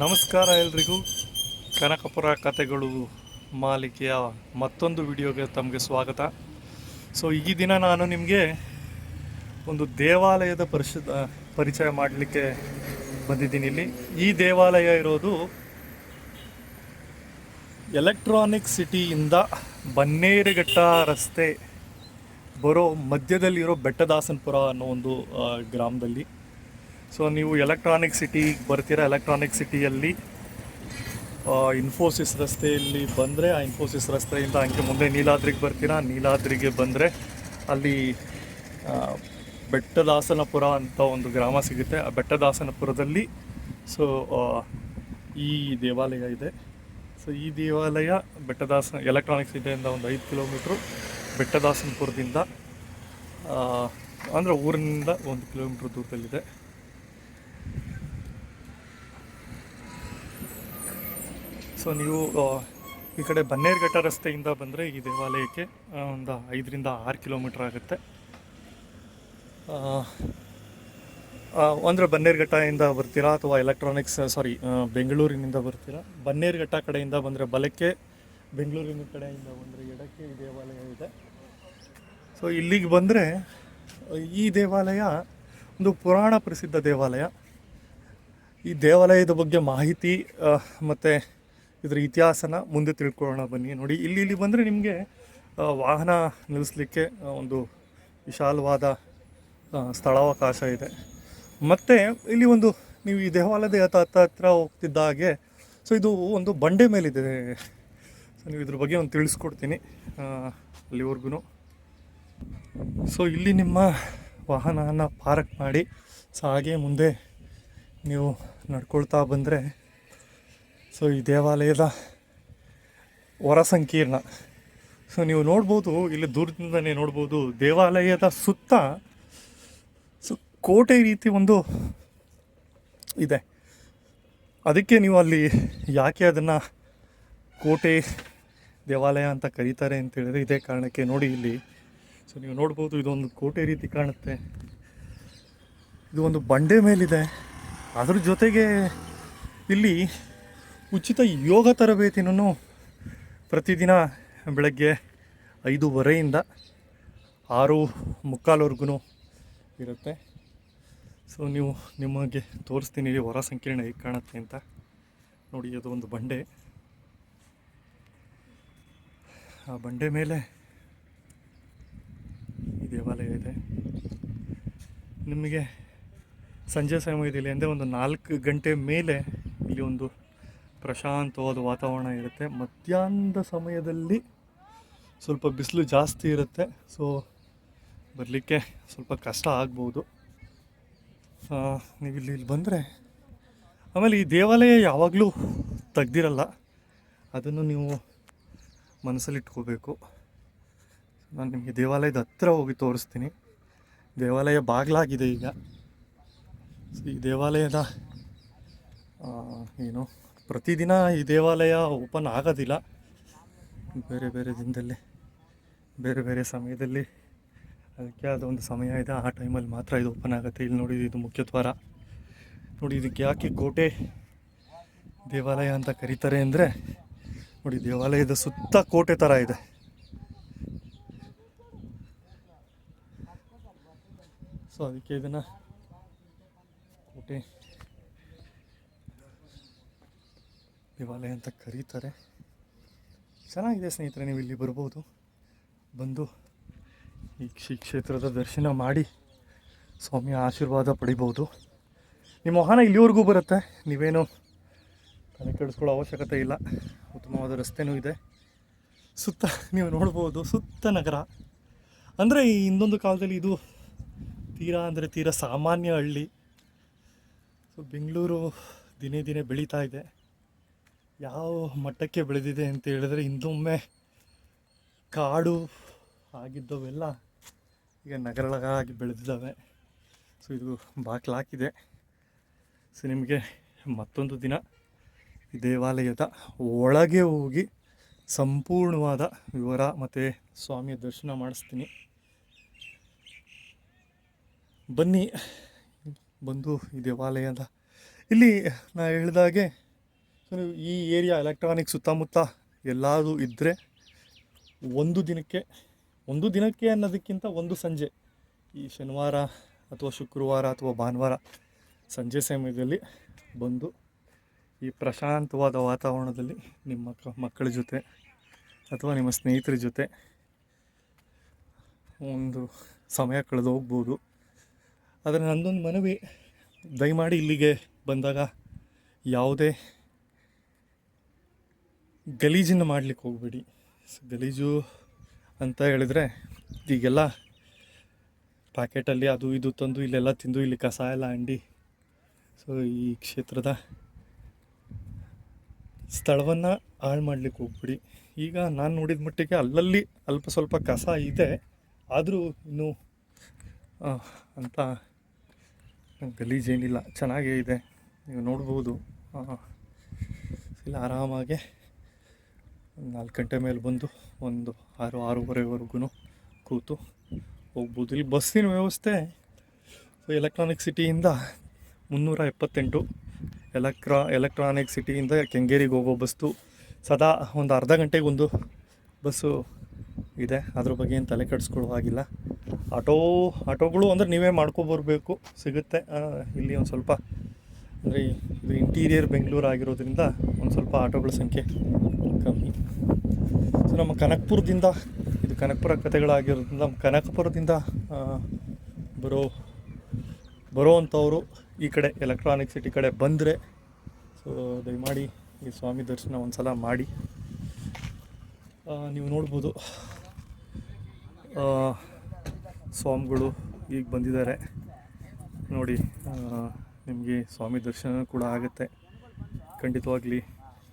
ನಮಸ್ಕಾರ ಎಲ್ರಿಗೂ. ಕನಕಪುರ ಕಥೆಗಳು ಮಾಲಿಕೆಯ ಮತ್ತೊಂದು ವಿಡಿಯೋಗೆ ತಮಗೆ ಸ್ವಾಗತ. ಸೊ ಈ ದಿನ ನಾನು ನಿಮಗೆ ಒಂದು ದೇವಾಲಯದ ಪರಿಷತ್ ಪರಿಚಯ ಮಾಡಲಿಕ್ಕೆ ಬಂದಿದ್ದೀನಿ ಇಲ್ಲಿ. ಈ ದೇವಾಲಯ ಇರೋದು ಎಲೆಕ್ಟ್ರಾನಿಕ್ ಸಿಟಿಯಿಂದ ಬನ್ನೇರುಘಟ್ಟ ರಸ್ತೆ ಬರೋ ಮಧ್ಯದಲ್ಲಿರೋ ಬೆಟ್ಟದಾಸನಪುರ ಅನ್ನೋ ಒಂದು ಗ್ರಾಮದಲ್ಲಿ. ಸೊ ನೀವು ಎಲೆಕ್ಟ್ರಾನಿಕ್ ಸಿಟಿ ಬರ್ತೀರಾ? ಎಲೆಕ್ಟ್ರಾನಿಕ್ ಸಿಟಿಯಲ್ಲಿ ಇನ್ಫೋಸಿಸ್ ರಸ್ತೆಯಲ್ಲಿ ಬಂದರೆ, ಆ ಇನ್ಫೋಸಿಸ್ ರಸ್ತೆಯಿಂದ ಹಂಗೆ ಮುಂದೆ ನೀಲಾದ್ರಿಗೆ ಬರ್ತೀರಾ? ನೀಲಾದ್ರಿಗೆ ಬಂದರೆ ಅಲ್ಲಿ ಬೆಟ್ಟದಾಸನಪುರ ಅಂತ ಒಂದು ಗ್ರಾಮ ಸಿಗುತ್ತೆ. ಆ ಬೆಟ್ಟದಾಸನಪುರದಲ್ಲಿ ಸೊ ಈ ದೇವಾಲಯ ಇದೆ. ಸೊ ಈ ದೇವಾಲಯ ಬೆಟ್ಟದಾಸ ಎಲೆಕ್ಟ್ರಾನಿಕ್ ಸಿಟಿಯಿಂದ ಒಂದು ಐದು ಕಿಲೋಮೀಟ್ರು ಬೆಟ್ಟದಾಸನಪುರದಿಂದ ಅಂದರೆ ಊರಿನಿಂದ ಒಂದು ಕಿಲೋಮೀಟ್ರ್ ದೂರದಲ್ಲಿದೆ. ಸೊ ನೀವು ಈ ಕಡೆ ಬನ್ನೇರುಘಟ್ಟ ರಸ್ತೆಯಿಂದ ಬಂದರೆ ಈ ದೇವಾಲಯಕ್ಕೆ ಒಂದು ಐದರಿಂದ ಆರು ಕಿಲೋಮೀಟ್ರ್ ಆಗುತ್ತೆ. ಅಂದರೆ ಬನ್ನೇರುಘಟ್ಟದಿಂದ ಬರ್ತೀರಾ ಅಥವಾ ಎಲೆಕ್ಟ್ರಾನಿಕ್ಸ್ ಸಾರಿ ಬೆಂಗಳೂರಿನಿಂದ ಬರ್ತೀರಾ? ಬನ್ನೇರುಘಟ್ಟ ಕಡೆಯಿಂದ ಬಂದರೆ ಬಲಕ್ಕೆ, ಬೆಂಗಳೂರಿನ ಕಡೆಯಿಂದ ಬಂದರೆ ಎಡಕ್ಕೆ ಈ ದೇವಾಲಯ ಇದೆ. ಸೊ ಇಲ್ಲಿಗೆ ಬಂದರೆ, ಈ ದೇವಾಲಯ ಒಂದು ಪುರಾಣ ಪ್ರಸಿದ್ಧ ದೇವಾಲಯ. ಈ ದೇವಾಲಯದ ಬಗ್ಗೆ ಮಾಹಿತಿ ಮತ್ತು ಇದರ ಇತಿಹಾಸನ ಮುಂದೆ ತಿಳ್ಕೊಳ್ಳೋಣ ಬನ್ನಿ. ನೋಡಿ, ಇಲ್ಲಿ ಇಲ್ಲಿ ಬಂದರೆ ನಿಮಗೆ ವಾಹನ ನಿಲ್ಲಿಸಲಿಕ್ಕೆ ಒಂದು ವಿಶಾಲವಾದ ಸ್ಥಳಾವಕಾಶ ಇದೆ. ಮತ್ತು ಇಲ್ಲಿ ಒಂದು, ನೀವು ಈ ದೇವಾಲಯದ ಹತ್ತ ಹತ್ರ ಹೋಗ್ತಿದ್ದ ಹಾಗೆ, ಸೊ ಇದು ಒಂದು ಬಂಡೆ ಮೇಲಿದೆ. ಸೊ ನೀವು ಇದ್ರ ಬಗ್ಗೆ ಒಂದು ತಿಳಿಸ್ಕೊಡ್ತೀನಿ ಅಲ್ಲಿವರೆಗೂ ಸೊ ಇಲ್ಲಿ ನಿಮ್ಮ ವಾಹನವನ್ನು ಪಾರ್ಕ್ ಮಾಡಿ, ಸೊ ಹಾಗೆ ಮುಂದೆ ನೀವು ನಡ್ಕೊಳ್ತಾ ಬಂದರೆ ಸೊ, ಈ ದೇವಾಲಯದ ಹೊರ ಸಂಕೀರ್ಣ. ಸೊ, ನೀವು ನೋಡ್ಬೋದು, ಇಲ್ಲಿ ದೂರದಿಂದನೇ ನೋಡ್ಬೋದು, ದೇವಾಲಯದ ಸುತ್ತ ಸೊ, ಕೋಟೆ ರೀತಿ ಒಂದು ಇದೆ. ಅದಕ್ಕೆ ನೀವು ಅಲ್ಲಿ ಯಾಕೆ ಅದನ್ನು ಕೋಟೆ ದೇವಾಲಯ ಅಂತ ಕರೀತಾರೆ ಅಂತ ಹೇಳಿದ್ರೆ ಇದೇ ಕಾರಣಕ್ಕೆ ನೋಡಿ ಇಲ್ಲಿ. ಸೊ, ನೀವು ನೋಡ್ಬೋದು, ಇದೊಂದು ಕೋಟೆ ರೀತಿ ಕಾಣುತ್ತೆ. ಇದು ಒಂದು ಬಂಡೆ ಮೇಲಿದೆ. ಅದ್ರ ಜೊತೆಗೆ ಇಲ್ಲಿ ಉಚಿತ ಯೋಗ ತರಬೇತಿನೂ ಪ್ರತಿದಿನ ಬೆಳಗ್ಗೆ ಐದೂವರೆಯಿಂದ ಆರು ಮುಕ್ಕಾಲ್ವರೆಗೂ ಇರುತ್ತೆ. ಸೊ ನೀವು ನಿಮಗೆ ತೋರಿಸ್ತೀನಿ ಇಲ್ಲಿ ಹೊರ ಸಂಕೀರ್ಣ ಹೇಗೆ ಕಾಣುತ್ತೆ ಅಂತ. ನೋಡಿ, ಅದು ಒಂದು ಬಂಡೆ. ಆ ಬಂಡೆ ಮೇಲೆ ಈ ದೇವಾಲಯ ಇದೆ. ನಿಮಗೆ ಸಂಜೆ ಸಮಯದಲ್ಲಿ ಅಂದರೆ ಒಂದು ನಾಲ್ಕು ಗಂಟೆ ಮೇಲೆ ಇಲ್ಲಿ ಒಂದು ಪ್ರಶಾಂತವಾದ ವಾತಾವರಣ ಇರುತ್ತೆ. ಮಧ್ಯಾಹ್ನದ ಸಮಯದಲ್ಲಿ ಸ್ವಲ್ಪ ಬಿಸಿಲು ಜಾಸ್ತಿ ಇರುತ್ತೆ. ಸೊ ಬರಲಿಕ್ಕೆ ಸ್ವಲ್ಪ ಕಷ್ಟ ಆಗ್ಬೋದು. ನೀವು ಇಲ್ಲಿ ಇಲ್ಲಿ ಬಂದರೆ ಆಮೇಲೆ ಈ ದೇವಾಲಯ ಯಾವಾಗಲೂ ತೆಗ್ದಿರಲ್ಲ. ಅದನ್ನು ನೀವು ಮನಸ್ಸಲ್ಲಿಟ್ಕೋಬೇಕು. ನಾನು ನಿಮಗೆ ದೇವಾಲಯದ ಹತ್ರ ಹೋಗಿ ತೋರಿಸ್ತೀನಿ. ದೇವಾಲಯ ಬಾಗಿಲಾಗಿದೆ ಈಗ. ಈ ದೇವಾಲಯದ ಏನು? ಪ್ರತಿದಿನ ಈ ದೇವಾಲಯ ಓಪನ್ ಆಗೋದಿಲ್ಲ. ಬೇರೆ ಬೇರೆ ದಿನದಲ್ಲಿ, ಬೇರೆ ಬೇರೆ ಸಮಯದಲ್ಲಿ ಅದಕ್ಕೆ ಅದೊಂದು ಸಮಯ ಇದೆ. ಆ ಟೈಮಲ್ಲಿ ಮಾತ್ರ ಇದು ಓಪನ್ ಆಗುತ್ತೆ. ಇಲ್ಲಿ ನೋಡಿ, ಇದು ಮುಖ್ಯ ದ್ವಾರ. ನೋಡಿ, ಇದಕ್ಕೆ ಯಾಕೆ ಕೋಟೆ ದೇವಾಲಯ ಅಂತ ಕರೀತಾರೆ ಅಂದರೆ, ನೋಡಿ, ದೇವಾಲಯದ ಸುತ್ತ ಕೋಟೆ ಥರ ಇದೆ. ಸೊ ಅದಕ್ಕೆ ಇದನ್ನು ಕೋಟೆ ದೇವಾಲಯ ಅಂತ ಕರೀತಾರೆ. ಚೆನ್ನಾಗಿದೆ ಸ್ನೇಹಿತರೆ, ನೀವು ಇಲ್ಲಿ ಬರ್ಬೋದು. ಬಂದು ಈ ಶ್ರೀ ಕ್ಷೇತ್ರದ ದರ್ಶನ ಮಾಡಿ ಸ್ವಾಮಿಯ ಆಶೀರ್ವಾದ ಪಡಿಬೋದು. ನಿಮ್ಮ ವಾಹನ ಇಲ್ಲಿವರೆಗೂ ಬರುತ್ತೆ. ನೀವೇನು ತಲೆ ಕೆಡಿಸ್ಕೊಳ್ಳೋ ಅವಶ್ಯಕತೆ ಇಲ್ಲ. ಉತ್ತಮವಾದ ರಸ್ತೆನೂ ಇದೆ. ಸುತ್ತ ನೀವು ನೋಡ್ಬೋದು, ಸುತ್ತ ನಗರ. ಅಂದರೆ ಈ ಇನ್ನೊಂದು ಕಾಲದಲ್ಲಿ ಇದು ತೀರಾ ಅಂದರೆ ತೀರಾ ಸಾಮಾನ್ಯ ಹಳ್ಳಿ. ಸೊ ಬೆಂಗಳೂರು ದಿನೇ ದಿನೇ ಬೆಳೀತಾ ಇದೆ. ಯಾವ ಮಟ್ಟಕ್ಕೆ ಬೆಳೆದಿದೆ ಅಂತ ಹೇಳಿದ್ರೆ ಇನ್ನೊಮ್ಮೆ ಕಾಡು ಆಗಿದ್ದವೆಲ್ಲ ಈಗ ನಗರಗಳಾಗಿ ಬೆಳೆದಿದ್ದಾವೆ. ಸೊ ಇದು ಬಾಕ್ಲಾಕಿದೆ ಸೊ ನಿಮಗೆ ಮತ್ತೊಂದು ದಿನ ಈ ದೇವಾಲಯದ ಒಳಗೆ ಹೋಗಿ ಸಂಪೂರ್ಣವಾದ ವಿವರ ಮತ್ತು ಸ್ವಾಮಿಯ ದರ್ಶನ ಮಾಡಿಸ್ತೀನಿ. ಬನ್ನಿ, ಬಂದು ಈ ದೇವಾಲಯದ ಇಲ್ಲಿ ನಾ ಹೇಳಿದಾಗೆ ಈ ಏರಿಯಾ ಎಲೆಕ್ಟ್ರಾನಿಕ್ ಸುತ್ತಮುತ್ತ ಎಲ್ಲಾದರೂ ಇದ್ದರೆ ಒಂದು ದಿನಕ್ಕೆ ಒಂದು ದಿನಕ್ಕೆ ಅನ್ನೋದಕ್ಕಿಂತ ಒಂದು ಸಂಜೆ, ಈ ಶನಿವಾರ ಅಥವಾ ಶುಕ್ರವಾರ ಅಥವಾ ಭಾನುವಾರ ಸಂಜೆ ಸಮಯದಲ್ಲಿ ಬಂದು ಈ ಪ್ರಶಾಂತವಾದ ವಾತಾವರಣದಲ್ಲಿ ನಿಮ್ಮ ಮಕ್ಕ ಮಕ್ಕಳ ಜೊತೆ ಅಥವಾ ನಿಮ್ಮ ಸ್ನೇಹಿತರ ಜೊತೆ ಒಂದು ಸಮಯ ಕಳೆದು ಹೋಗ್ಬೋದು. ಆದರೆ ನನ್ನದೊಂದು ಮನವಿ, ದಯಮಾಡಿ ಇಲ್ಲಿಗೆ ಬಂದಾಗ ಯಾವುದೇ ಗಲೀಜನ್ನು ಮಾಡಲಿಕ್ಕೆ ಹೋಗಬೇಡಿ. ಗಲೀಜು ಅಂತ ಹೇಳಿದ್ರೆ ಈಗೆಲ್ಲ ಪ್ಯಾಕೆಟಲ್ಲಿ ಅದು ಇದು ತಂದು ಇಲ್ಲೆಲ್ಲ ತಿಂದು ಇಲ್ಲಿ ಕಸ ಎಲ್ಲ ಅಂಡಿ. ಸೊ ಈ ಕ್ಷೇತ್ರದ ಸ್ಥಳವನ್ನು ಹಾಳು ಮಾಡ್ಲಿಕ್ಕೆ ಹೋಗ್ಬಿಡಿ. ಈಗ ನಾನು ನೋಡಿದ ಮಟ್ಟಿಗೆ ಅಲ್ಲಲ್ಲಿ ಅಲ್ಪ ಸ್ವಲ್ಪ ಕಸ ಇದೆ. ಆದರೂ ಇನ್ನೂ ಅಂತ ಗಲೀಜೇನಿಲ್ಲ. ಚೆನ್ನಾಗೇ ಇದೆ. ನೀವು ನೋಡ್ಬೋದು. ಇಲ್ಲ ಆರಾಮಾಗಿ ನಾಲ್ಕು ಗಂಟೆ ಮೇಲೆ ಬಂದು ಒಂದು ಆರು ಆರೂವರೆವರೆಗೂ ಕೂತು ಹೋಗ್ಬೋದು. ಇಲ್ಲಿ ಬಸ್ಸಿನ ವ್ಯವಸ್ಥೆ ಎಲೆಕ್ಟ್ರಾನಿಕ್ ಸಿಟಿಯಿಂದ ಮುನ್ನೂರ ಎಪ್ಪತ್ತೆಂಟು. ಎಲೆಕ್ಟ್ರಾ ಎಲೆಕ್ಟ್ರಾನಿಕ್ ಸಿಟಿಯಿಂದ ಕೆಂಗೇರಿಗೆ ಹೋಗೋ ಬಸ್ಸು ಸದಾ ಒಂದು ಅರ್ಧ ಗಂಟೆಗೊಂದು ಬಸ್ಸು ಇದೆ. ಅದ್ರ ಬಗ್ಗೆ ಏನು ತಲೆ ಕೆಡಿಸ್ಕೊಳ್ಳೋ ಆಟೋ, ಆಟೋಗಳು ಅಂದರೆ ನೀವೇ ಮಾಡ್ಕೊಬರ್ಬೇಕು ಸಿಗುತ್ತೆ. ಇಲ್ಲಿ ಒಂದು ಸ್ವಲ್ಪ ಅಂದರೆ ಇಂಟೀರಿಯರ್ ಬೆಂಗಳೂರು ಆಗಿರೋದ್ರಿಂದ ಒಂದು ಸ್ವಲ್ಪ ಆಟೋಗಳ ಸಂಖ್ಯೆ ಕಮ್ಮಿ. ಸೊ ನಮ್ಮ ಕನಕ್ಪುರದಿಂದ, ಇದು ಕನಕಪುರ ಕಥೆಗಳಾಗಿರೋದ್ರಿಂದ ನಮ್ಮ ಕನಕಪುರದಿಂದ ಬರೋ, ಬರೋವಂಥವರು ಈ ಕಡೆ ಎಲೆಕ್ಟ್ರಾನಿಕ್ ಸಿಟಿ ಕಡೆ ಬಂದರೆ ಸೊ ದಯಮಾಡಿ ಈ ಸ್ವಾಮಿ ದರ್ಶನ ಒಂದು ಸಲ ಮಾಡಿ ನೀವು ನೋಡ್ಬೋದು ಸ್ವಾಮಿಗಳು ಈಗ ಬಂದಿದ್ದಾರೆ. ನೋಡಿ ನಿಮಗೆ ಸ್ವಾಮಿ ದರ್ಶನ ಕೂಡ ಆಗುತ್ತೆ. ಖಂಡಿತವಾಗ್ಲಿ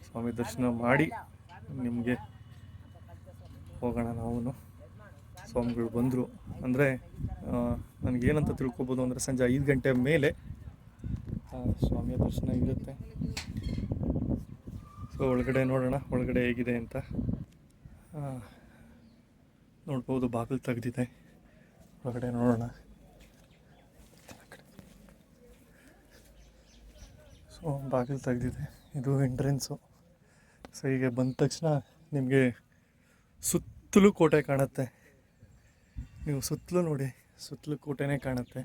ಸ್ವಾಮಿ ದರ್ಶನ ಮಾಡಿ, ನಿಮಗೆ ಹೋಗೋಣ ನಾವು ಸ್ವಾಮಿಗಳು ಬಂದರು. ಅಂದರೆ ನನಗೇನಂತ ತಿಳ್ಕೊಬೋದು ಅಂದರೆ ಸಂಜೆ ಐದು ಗಂಟೆ ಮೇಲೆ ಸ್ವಾಮಿಯ ದರ್ಶನ ಇರುತ್ತೆ. ಸೊ ಒಳಗಡೆ ನೋಡೋಣ, ಒಳಗಡೆ ಹೇಗಿದೆ ಅಂತ. ನೋಡ್ಬೋದು, ಬಾಗಿಲು ತೆಗೆದಿದೆ. ಒಳಗಡೆ ನೋಡೋಣ. ಸೊ ಬಾಗಿಲು ತೆಗೆದಿದೆ. ಇದು ಎಂಟ್ರೆನ್ಸು ಸೊ ಹೀಗೆ ಬಂದ ತಕ್ಷಣ ನಿಮಗೆ ಸುತ್ತಲೂ ಕೋಟೆ ಕಾಣುತ್ತೆ. ನೀವು ಸುತ್ತಲೂ ನೋಡಿ, ಸುತ್ತಲೂ ಕೋಟೆನೇ ಕಾಣುತ್ತೆ.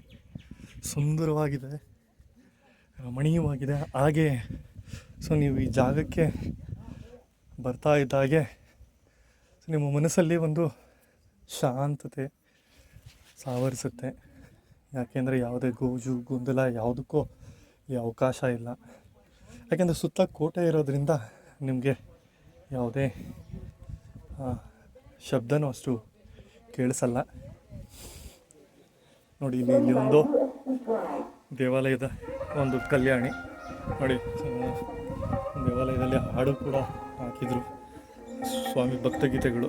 ಸುಂದರವಾಗಿದೆ, ರಮಣೀಯವಾಗಿದೆ. ಹಾಗೆ ಸೊ ನೀವು ಈ ಜಾಗಕ್ಕೆ ಬರ್ತಾ ಇದ್ದಾಗೆ ಸೊ ನಿಮ್ಮ ಮನಸ್ಸಲ್ಲಿ ಒಂದು ಶಾಂತತೆ ಸಾವರಿಸುತ್ತೆ. ಯಾಕೆಂದರೆ ಯಾವುದೇ ಗೋಜು, ಗೊಂದಲ ಯಾವುದಕ್ಕೂ ಈ ಅವಕಾಶ ಇಲ್ಲ. ಯಾಕೆಂದರೆ ಸುತ್ತ ಕೋಟೆ ಇರೋದರಿಂದ ನಿಮಗೆ ಯಾವುದೇ ಶಬ್ದನೂ ಅಷ್ಟು ಕೇಳಿಸಲ್ಲ. ನೋಡಿ, ಇಲ್ಲಿ ಇಲ್ಲಿ ಒಂದು ದೇವಾಲಯದ ಒಂದು ಕಲ್ಯಾಣಿ. ನೋಡಿ ದೇವಾಲಯದಲ್ಲಿ ಹಾಡು ಕೂಡ ಹಾಕಿದರು ಸ್ವಾಮಿ ಭಕ್ತಗೀತೆಗಳು.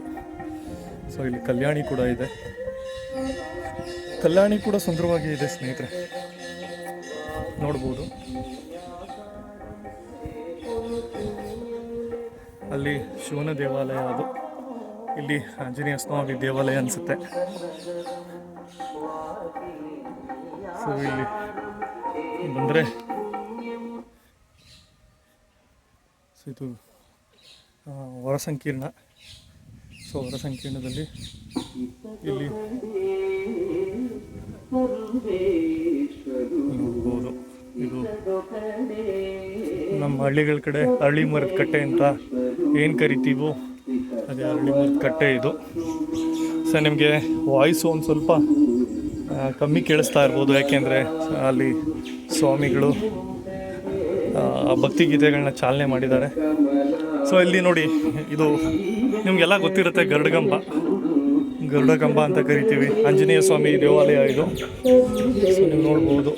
ಸೊ ಇಲ್ಲಿ ಕಲ್ಯಾಣಿ ಕೂಡ ಇದೆ. ಕಲ್ಯಾಣಿ ಕೂಡ ಸುಂದರವಾಗಿ ಇದೆ, ಸ್ನೇಹಿತರೆ. ನೋಡ್ಬೋದು. ಅಲ್ಲಿ ಶಿವನ ದೇವಾಲಯ ಅದು. ಇಲ್ಲಿ ಆಂಜನೇಯ ಸ್ವಾಮಿ ದೇವಾಲಯ ಅನಿಸುತ್ತೆ. ಸೊ ಇಲ್ಲಿ ಬಂದರೆ ಸೊ ಇದು ಹೊರ ಸಂಕೀರ್ಣ ಸೊ ಹೊರ ಸಂಕೀರ್ಣದಲ್ಲಿ ಇಲ್ಲಿ ನೋಡ್ಬೋದು. ಇದು ನಮ್ಮ ಹಳ್ಳಿಗಳ ಕಡೆ ಹಳ್ಳಿ ಮರದ ಕಟ್ಟೆ ಅಂತ ಏನು ಕರಿತೀವೋ ಅದೇ ಮೂರು ಕಟ್ಟೆ ಇದು. ಸರ್, ನಿಮಗೆ ವಾಯ್ಸು ಒಂದು ಸ್ವಲ್ಪ ಕಮ್ಮಿ ಕೇಳಿಸ್ತಾ ಇರ್ಬೋದು. ಯಾಕೆಂದರೆ ಅಲ್ಲಿ ಸ್ವಾಮಿಗಳು ಭಕ್ತಿಗೀತೆಗಳನ್ನ ಚಾಲನೆ ಮಾಡಿದ್ದಾರೆ. ಸೊ ಇಲ್ಲಿ ನೋಡಿ, ಇದು ನಿಮಗೆಲ್ಲ ಗೊತ್ತಿರುತ್ತೆ ಗರುಡಗಂಬ. ಗರುಡಗಂಬ ಅಂತ ಕರಿತೀವಿ. ಆಂಜನೇಯ ಸ್ವಾಮಿ ದೇವಾಲಯ ಇದು. ಸೊ ನೀವು ನೋಡ್ಬೋದು.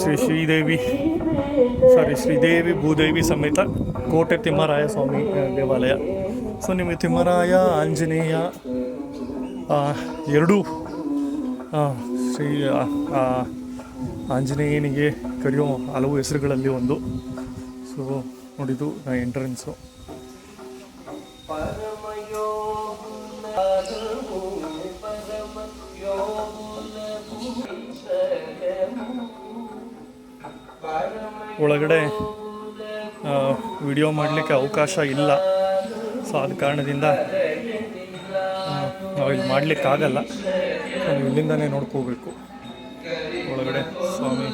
ಶ್ರೀ ಶ್ರೀದೇವಿ ಸಾರಿ ಶ್ರೀದೇವಿ ಭೂದೇವಿ ಸಮೇತ ಕೋಟೆ ತಿಮ್ಮರಾಯ ಸ್ವಾಮಿ ದೇವಾಲಯ. ಸೊ, ನಿಮಗೆ ತಿಮ್ಮರಾಯ, ಆಂಜನೇಯ ಎರಡೂ ಶ್ರೀ ಆಂಜನೇಯನಿಗೆ ಕರೆಯೋ ಹಲವು ಹೆಸರುಗಳಲ್ಲಿ ಒಂದು. ಸೊ ನೋಡಿದ್ದು ಎಂಟ್ರೆನ್ಸು. ಒಳಗಡೆ ವಿಡಿಯೋ ಮಾಡಲಿಕ್ಕೆ ಅವಕಾಶ ಇಲ್ಲ. ಸೊ ಆದ ಕಾರಣದಿಂದ ನಾವು ಇಲ್ಲಿ ಮಾಡಲಿಕ್ಕಾಗಲ್ಲ ನೀವು ಇಲ್ಲಿಂದನೇ ನೋಡ್ಕೋಬೇಕು. ಒಳಗಡೆ ಸ್ವಾಮಿ.